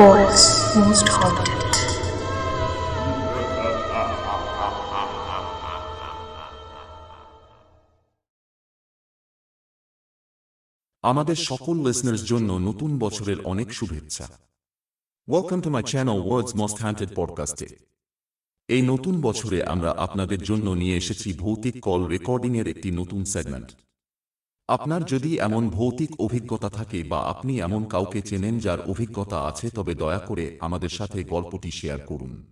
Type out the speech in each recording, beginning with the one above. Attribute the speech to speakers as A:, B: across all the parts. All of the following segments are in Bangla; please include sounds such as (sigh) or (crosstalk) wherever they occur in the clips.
A: World's Most Haunted.
B: আমাদের সকল লিসনার্স জন্য নতুন বছরের অনেক শুভেচ্ছা। Welcome to my channel words most haunted পডকাস্টে এই নতুন বছরে আমরা আপনাদের জন্য নিয়ে এসেছি ভৌতিক কল রেকর্ডিংয়ের একটি নতুন সেগমেন্ট আপনার যদি এমন ভৌতিক অভিজ্ঞতা থাকে বা আপনি এমন কাউকে চেনেন যার অভিজ্ঞতা আছে, তবে দয়া করে আমাদের সাথে গল্পটি শেয়ার করুন।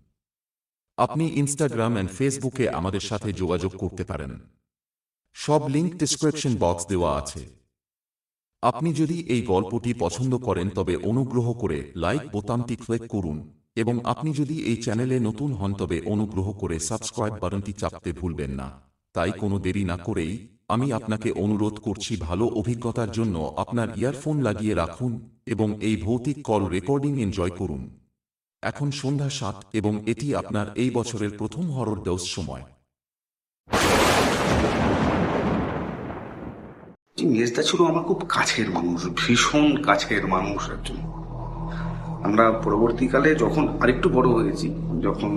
B: আপনি ইনস্টাগ্রাম এন্ড ফেসবুকে আমাদের সাথে যোগাযোগ করতে পারেন। সব লিঙ্ক ডিসক্রিপশন বক্স দেওয়া আছে। আপনি যদি এই গল্পটি পছন্দ করেন, তবে অনুগ্রহ করে লাইক বোতামটি ক্লিক করুন এবং আপনি যদি এই চ্যানেলে নতুন হন, তবে অনুগ্রহ করে সাবস্ক্রাইব বাটনটি চাপতে ভুলবেন না। তাই কোনো দেরি না করেই আমি আপনাকে অনুরোধ করছি ভালো অভিজ্ঞতার জন্য আপনার ইয়ারফোন লাগিয়ে রাখুন এবং এই ভৌতিক কল রেকর্ডিং এনজয় করুন। এখন সন্ধ্যা সাত এবং এটি আপনার এই বছরের প্রথম হরর ডোজ সময়।
C: মেজদা ছিল আমার খুব কাছের মানুষ, ভীষণ কাছের মানুষ একজন। আমরা পরবর্তীকালে যখন আরেকটু বড় হয়েছি, যখন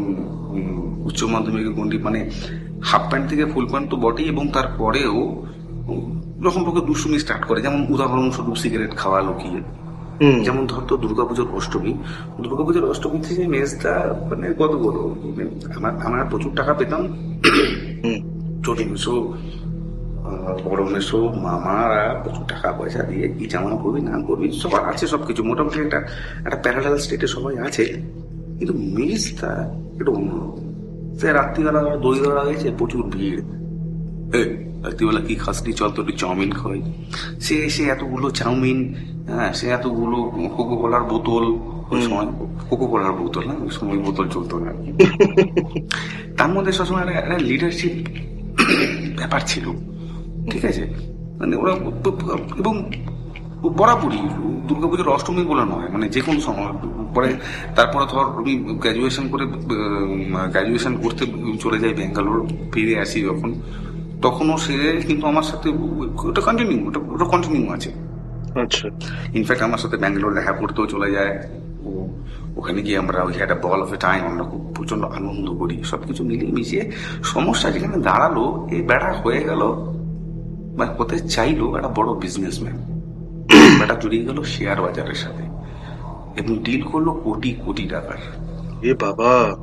C: উচ্চ মাধ্যমিকের গন্ডি মানে হাফ প্যান্ট থেকে ফুল প্যান্ট তো বটেই এবং তারপরেও যখন লোকে দুষ্টুমি স্টার্ট করে। যেমন উদাহরণস্বরূপ সিগারেট খাওয়া লুকিয়ে। যেমন ধর ধরতো দুর্গাপুজোর অষ্টমী। দুর্গাপুজোর অষ্টমী থেকে মেজদা মানে কত বড় আমার আমরা প্রচুর টাকা পেতাম। ছোট মেশো বড় মেশো মামারা প্রচুর টাকা পয়সা দিয়ে কি জামা করবি না করবি সবার আছে সবকিছু। মোটামুটি একটা একটা প্যারালাল স্টেটে সবাই আছে। কিন্তু মেজদা একটু অন্যরকম। সে রাত্রিবেলা দই ধরা হয়েছে প্রচুর ভিড়। রাত্রিবেলা কি খাসনি? চল তো একটু চাউমিন খাওয়াই। সে সে এতগুলো চাউমিন হ্যাঁ সে এতগুলো কোকো কলার বোতল ওই সময় কোকো কলার বোতল না ওই সময় বোতল চলতো না (laughs) তার মধ্যে সবসময় একটা লিডারশিপ ব্যাপার ছিল ঠিক আছে? মানে ওরা এবং বরাবরই দুর্গাপুজোর অষ্টমী বলে নয় মানে যে কোনো সময় পরে তারপরে ধর আমি গ্র্যাজুয়েশন করে গ্র্যাজুয়েশন করতে চলে যাই ব্যাঙ্গালোর ফিরে আসি যখন তখনও সে কিন্তু আমার সাথে ওটা কন্টিনিউ ওটা ওটা কন্টিনিউ আছে।
D: আচ্ছা।
C: ইনফ্যাক্ট আমার সাথে ব্যাঙ্গালোর দেখা করতেও চলে যায়। ও ওখানে গিয়ে আমরা ওই একটা বল অফ এ টাইম আমরা খুব প্রচণ্ড আনন্দ করি। সব কিছু মিলিয়ে মিশিয়ে সমস্যা যেখানে দাঁড়াল এই বেড়া হয়ে গেল বা হতে চাইলো একটা বড় বিজনেসম্যান বেটা জড়িয়ে গেল শেয়ার বাজারের সাথে। এবং ডিল করল কোটি কোটি টাকার।
D: এ বাবা।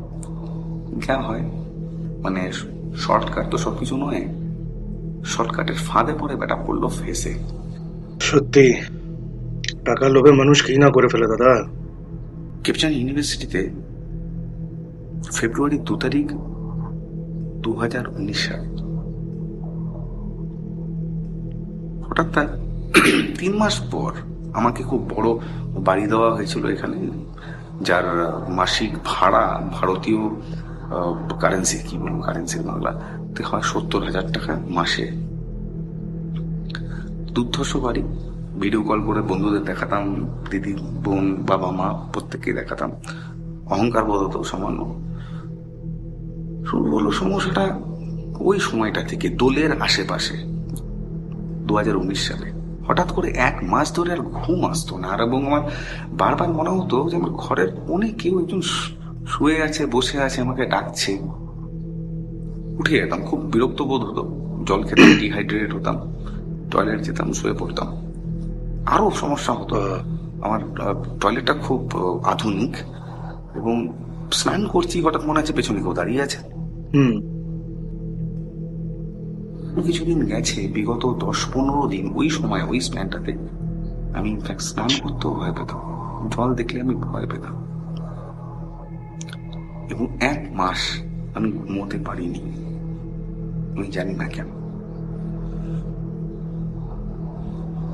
C: জ্ঞান হয় মানে শর্টকাট তো সবকিছু নয় শর্টকাটের ফাঁদে পড়ে বেটা পড়ল ফেসে
D: সত্যি টাকা লোভে মানুষ কি না করে ফেলে দাদা।
C: কেপচান ইউনিভার্সিটিতে ফেব্রুয়ারি দু তারিখ দু হাজার উনিশ সাল। হঠাৎ তার তিন মাস পর আমাকে খুব বড় বাড়ি দেওয়া হয়েছিল এখানে, যার মাসিক ভাড়া ভারতীয় কারেন্সি কি বলব কারেন্সির বাংলাতে হয় সত্তর হাজার টাকা মাসে। দুর্ধর্ষ বাড়ি ভিডিও কল করে বন্ধুদের দেখাতাম, দিদি, বোন, বাবা, মা প্রত্যেককে দেখাতাম। অহংকার বোধ হতো সামান্য। শুরু হলো সমস্যাটা ওই সময়টা থেকে, দোলের আশেপাশে, দু হাজার উনিশ সালে। হঠাৎ করে এক মাস ধরে আর ঘুম আসতো না। আর এবং আমার বারবার মনে হতো যে আমার ঘরের কোণে কেউ একজন শুয়ে আছে বসে আছে আমাকে ডাকছে। উঠে যেতাম খুব বিরক্ত বোধ হতো। জল খেতাম ডিহাইড্রেট হতাম টয়লেট যেতাম শুয়ে পড়তাম। আরও সমস্যা হতো। আমার টয়লেটটা খুব আধুনিক এবং স্নান করছি হঠাৎ মনে আছে পেছনে কেউ দাঁড়িয়ে আছে।
D: হুম।
C: কিছুদিন গেছে, বিগত দশ পনেরো দিন ওই সময় ওই স্নানটাতে আমি ইনফ্যাক্ট স্নান করতেও ভয় পেতাম। জল দেখলে আমি ভয় পেতাম। এবং এক মাস আমি ঘুমোতে পারিনি। আমি জানি না কেন।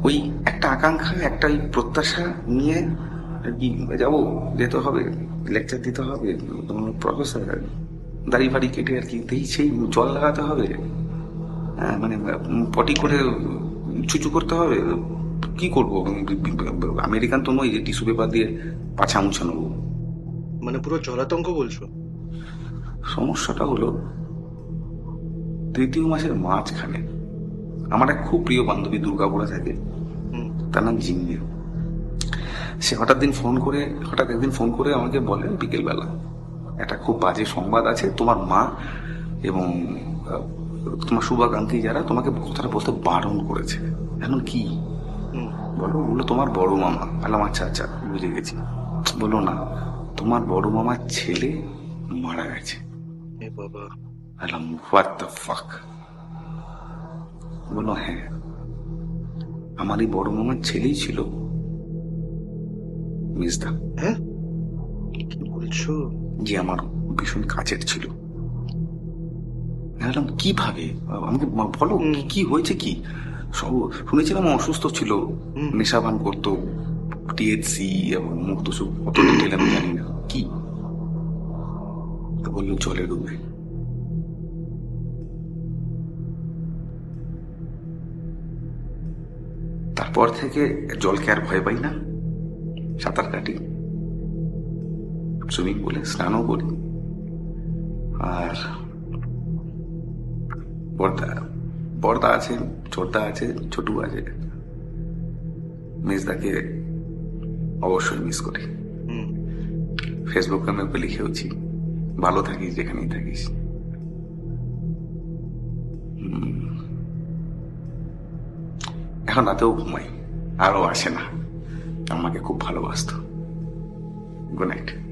C: ওই একটা আকাঙ্ক্ষা, একটা ওই প্রত্যাশা নিয়ে আর কি যাব, যেতে হবে লেকচার দিতে হবে প্রফেসর দাড়ি ফাড়ি কেটে আর কি সেই জল লাগাতে হবে। মানে উম, পটি করে চুচু করতে হবে কি করব? আমেরিকান তো নয় যে টিস্যু পেপার দিয়ে পাছা মুছে নেব।
D: মানে পুরো জলাতঙ্ক বলছো?
C: সমস্যাটা হলো তৃতীয় মাসের মাঝখানে আমার এক খুব প্রিয় বান্ধবী দুর্গাপুরে থাকে তার নাম জিম্মি। সে হঠাৎ দিন ফোন করে হঠাৎ একদিন ফোন করে আমাকে বলে বিকেলবেলা একটা খুব বাজে সংবাদ আছে তোমার মা এবং তোমার শুভাকাঙ্ক্ষী যারা তোমাকে কথাটা বলতে বারণ করেছে। এখন কি? বলো বলল তোমার বড় মামা। বললাম আচ্ছা আচ্ছা বুঝে গেছি। বলল না তোমার বড় মামার ছেলে মারা গেছে।
D: এ বাবা।
C: বললাম হোয়াট দ্য ফাক বলল হ্যাঁ। আমার এই বড় মামার ছেলেই ছিল। মিসদা
D: হ্যাঁ? কি বলছো?
C: যে আমার ভীষণ কাছের ছিল। আমি বললাম কীভাবে? আমাকে বলো। কি হয়েছে কি? সব শুনেছিলাম অসুস্থ ছিল। নেশাবান করতো টিএসসি এবং মুক্ত সুখ অত ডিটেল আমি জানি না। কি? তো বলল জলে ডুবে তারপর থেকে জলকে আর ভয় পাই না? সাঁতার কাটি। সুইমিং পুলে স্নানও করি। আর বর্দা বর্দা আছে ছোটদা আছে ছোটু আছে। মেজদাকে অবশ্যই মিস করি। ফেসবুকে আমি ওকে লিখেওছি ভালো থাকিস যেখানেই থাকিস। এখন রাতেও ঘুমাই। আরও আসে না। আমাকে খুব ভালোবাসতো। Good night